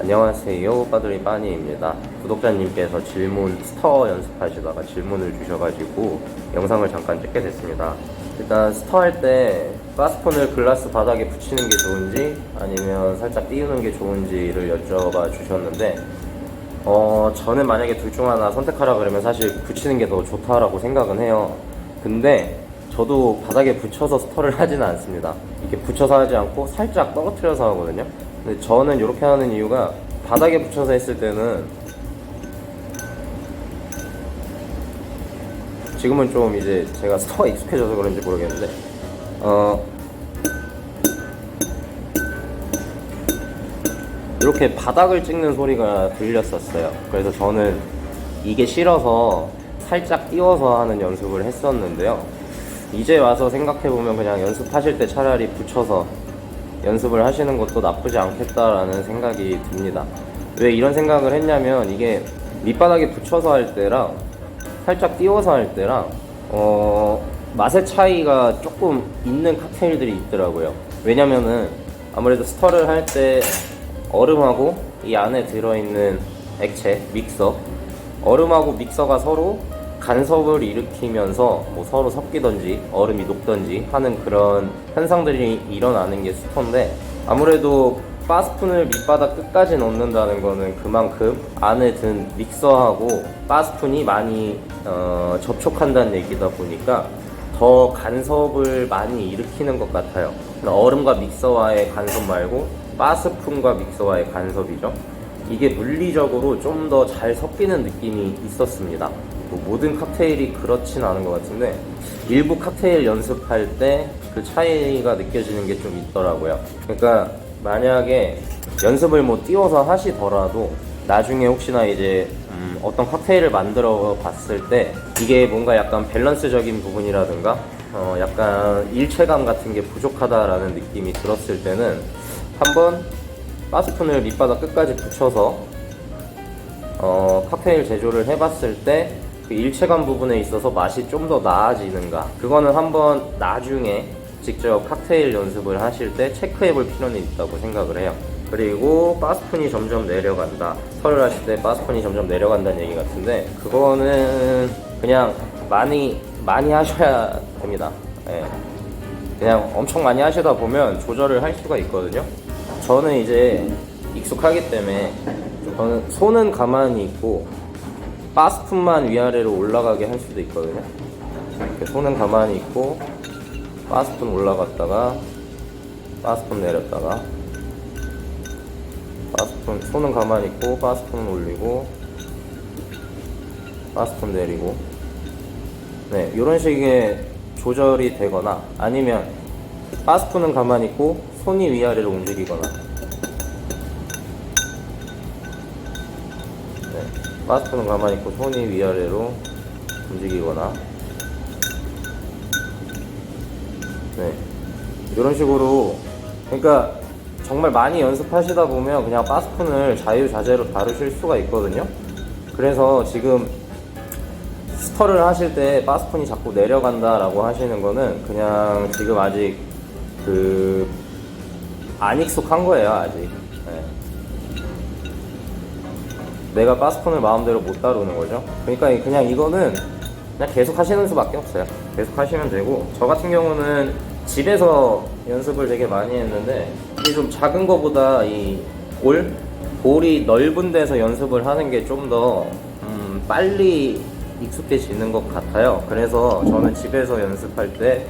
안녕하세요 빠돌이 빠니입니다. 구독자님께서 질문 스터 연습하시다가 질문을 주셔가지고 영상을 잠깐 찍게 됐습니다. 일단 스터 할 때 가스폰을 글라스 바닥에 붙이는 게 좋은지 아니면 살짝 띄우는 게 좋은지를 여쭤봐 주셨는데 어 저는 만약에 둘 중 하나 선택하라 그러면 사실 붙이는 게 더 좋다라고 생각은 해요. 근데 저도 바닥에 붙여서 스터를 하지는 않습니다. 이렇게 붙여서 하지 않고 살짝 떨어뜨려서 하거든요 근데 저는 이렇게 하는 이유가 바닥에 붙여서 했을 때는 지금은 좀 이제 제가 스터가 익숙해져서 그런지 모르겠는데 어 이렇게 바닥을 찍는 소리가 들렸었어요. 그래서 저는 이게 싫어서 살짝 띄워서 하는 연습을 했었는데요. 이제 와서 생각해보면 그냥 연습하실 때 차라리 붙여서 연습을 하시는 것도 나쁘지 않겠다라는 생각이 듭니다. 왜 이런 생각을 했냐면 이게 밑바닥에 붙여서 할 때랑 살짝 띄워서 할 때랑 어, 맛의 차이가 조금 있는 칵테일들이 있더라고요. 왜냐면은 아무래도 스터를 할 때 얼음하고 이 안에 들어있는 액체 믹서 얼음하고 믹서가 서로 간섭을 일으키면서 뭐 서로 섞이던지 얼음이 녹던지 하는 그런 현상들이 일어나는 게 스터인데 아무래도 바스푼을 밑바닥 끝까지 넣는다는 거는 그만큼 안에 든 믹서하고 바스푼이 많이 어, 접촉한다는 얘기다 보니까 더 간섭을 많이 일으키는 것 같아요. 얼음과 믹서와의 간섭 말고 바스푼과 믹서와의 간섭이죠. 이게 물리적으로 좀 더 잘 섞이는 느낌이 있었습니다. 뭐 모든 칵테일이 그렇진 않은 것 같은데 일부 칵테일 연습할 때 그 차이가 느껴지는 게 좀 있더라고요. 그러니까 만약에 연습을 뭐 띄워서 하시더라도 나중에 혹시나 이제 음, 어떤 칵테일을 만들어 봤을 때 이게 뭔가 약간 밸런스적인 부분이라든가 어, 약간 일체감 같은 게 부족하다라는 느낌이 들었을 때는 한번 바스푼을 밑바닥 끝까지 붙여서 어, 칵테일 제조를 해봤을 때 그 일체감 부분에 있어서 맛이 좀 더 나아지는가? 그거는 한번 나중에 직접 칵테일 연습을 하실 때 체크해 볼 필요는 있다고 생각을 해요. 그리고 바스푼이 점점 내려간다. 털을 하실 때 바스푼이 점점 내려간다는 얘기 같은데 그거는 그냥 많이 많이 하셔야 됩니다. 예. 그냥 엄청 많이 하시다 보면 조절을 할 수가 있거든요. 저는 이제 익숙하기 때문에 저는 손은 가만히 있고 바스푼만 위아래로 올라가게 할 수도 있거든요. 이렇게 손은 가만히 있고 바스푼 올라갔다가 바스푼 내렸다가 바스푼 손은 가만히 있고 바스푼 올리고 바스푼 내리고 네 이런 식의 조절이 되거나 아니면 바스푼은 가만히 있고 손이 위아래로 움직이거나 네, 바스푼은 가만히 있고 손이 위아래로 움직이거나. 네. 이런 식으로. 그러니까 정말 많이 연습하시다 보면 그냥 바스푼을 자유자재로 다루실 수가 있거든요. 그래서 지금 스터를 하실 때 바스푼이 자꾸 내려간다 라고 하시는 거는 그냥 지금 아직 그 안 익숙한 거예요 아직 내가 바스폰을 마음대로 못 다루는 거죠 그러니까 그냥 이거는 그냥 계속 하시는 수밖에 없어요 계속 하시면 되고 저 같은 경우는 집에서 연습을 되게 많이 했는데 이게 좀 작은 거보다 이 볼? 볼이 넓은 데서 연습을 하는 게 좀더 음, 빨리 익숙해지는 것 같아요 그래서 저는 집에서 연습할 때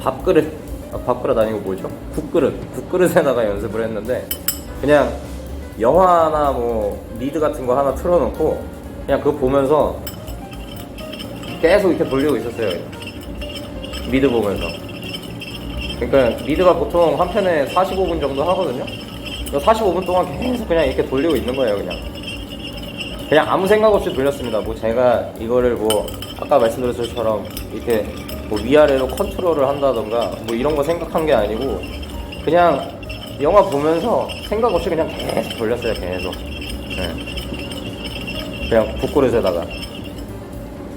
밥그릇 아, 밥그릇 아니고 뭐죠? 국그릇 국그릇에다가 연습을 했는데 그냥 영화나 뭐 리드 같은 거 하나 틀어놓고 그냥 그거 보면서 계속 이렇게 돌리고 있었어요. 미드 보면서. 그러니까 미드가 보통 한 편에 45분 정도 하거든요. 45분 동안 계속 그냥 이렇게 돌리고 있는 거예요 그냥. 그냥 아무 생각 없이 돌렸습니다. 뭐 제가 이거를 뭐 아까 말씀드렸던 것처럼 이렇게 뭐 위아래로 컨트롤을 한다던가 뭐 이런 거 생각한 게 아니고 그냥 영화 보면서 생각 없이 그냥 계속 돌렸어요 계속. 네. 그냥 국그릇에다가.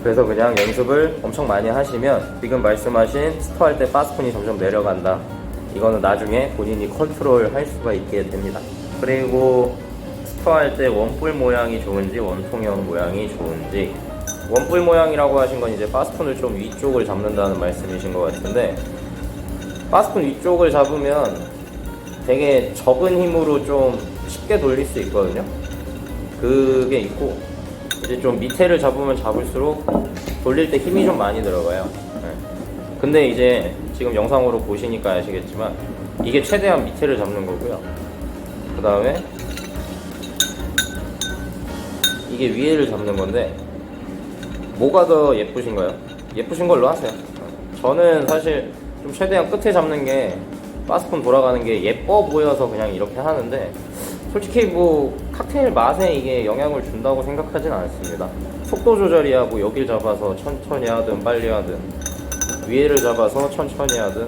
그래서 그냥 연습을 엄청 많이 하시면 지금 말씀하신 스토 할때 바스푼이 점점 내려간다. 이거는 나중에 본인이 컨트롤 할 수가 있게 됩니다. 그리고 스토어할 때 원뿔 모양이 좋은지 원통형 모양이 좋은지. 원뿔 모양이라고 하신 건 이제 바스푼을 좀 위쪽을 잡는다는 말씀이신 것 같은데 바스푼 위쪽을 잡으면 되게 적은 힘으로 좀 쉽게 돌릴 수 있거든요. 그게 있고 이제 좀 밑에를 잡으면 잡을수록 돌릴 때 힘이 좀 많이 들어가요. 네. 근데 이제 지금 영상으로 보시니까 아시겠지만 이게 최대한 밑에를 잡는 거고요. 그 다음에 이게 위에를 잡는 건데 뭐가 더 예쁘신가요? 예쁘신 걸로 하세요. 저는 사실 좀 최대한 끝에 잡는 게 바스폰 돌아가는 게 예뻐 보여서 그냥 이렇게 하는데 솔직히 뭐 칵테일 맛에 이게 영향을 준다고 생각하진 않습니다. 속도 조절이야 뭐 여길 잡아서 천천히 하든 빨리 하든 위에를 잡아서 천천히 하든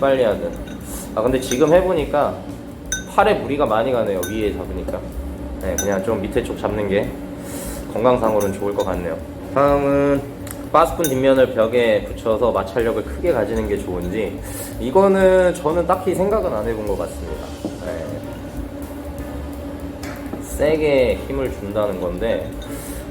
빨리 하든. 아 근데 지금 해보니까 팔에 무리가 많이 가네요 위에 잡으니까. 네 그냥 좀 밑에 쪽 잡는 게 건강상으로는 좋을 것 같네요. 다음은 바스푼 뒷면을 벽에 붙여서 마찰력을 크게 가지는 게 좋은지 이거는 저는 딱히 생각은 안 해본 것 같습니다 네. 세게 힘을 준다는 건데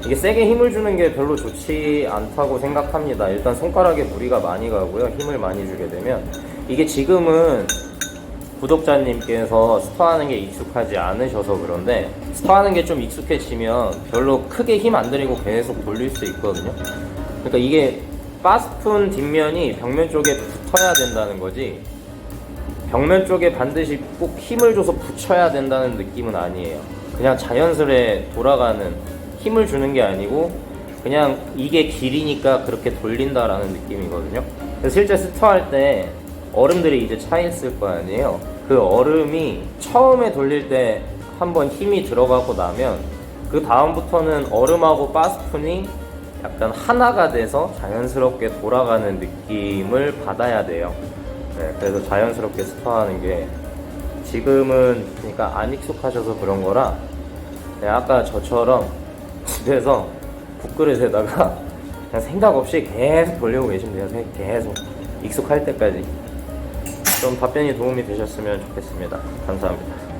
이게 세게 힘을 주는 게 별로 좋지 않다고 생각합니다. 일단 손가락에 무리가 많이 가고요. 힘을 많이 주게 되면 이게 지금은 구독자님께서 스파하는 게 익숙하지 않으셔서 그런데 스파하는 게 좀 익숙해지면 별로 크게 힘 안 들이고 계속 돌릴 수 있거든요. 그러니까 이게 바스푼 뒷면이 벽면 쪽에 붙어야 된다는 거지 벽면 쪽에 반드시 꼭 힘을 줘서 붙여야 된다는 느낌은 아니에요. 그냥 자연스레 돌아가는 힘을 주는 게 아니고 그냥 이게 길이니까 그렇게 돌린다라는 느낌이거든요. 실제 스토할 때 얼음들이 이제 차 있을 거 아니에요. 그 얼음이 처음에 돌릴 때 한번 힘이 들어가고 나면 그 다음부터는 얼음하고 바스푼이 약간 하나가 돼서 자연스럽게 돌아가는 느낌을 받아야 돼요. 네, 그래서 자연스럽게 스파하는 게 지금은 그러니까 안 익숙하셔서 그런 거라 네, 아까 저처럼 집에서 국그릇에다가 그냥 생각 없이 계속 돌리고 계시면 돼요. 계속 익숙할 때까지 좀 답변이 도움이 되셨으면 좋겠습니다. 감사합니다.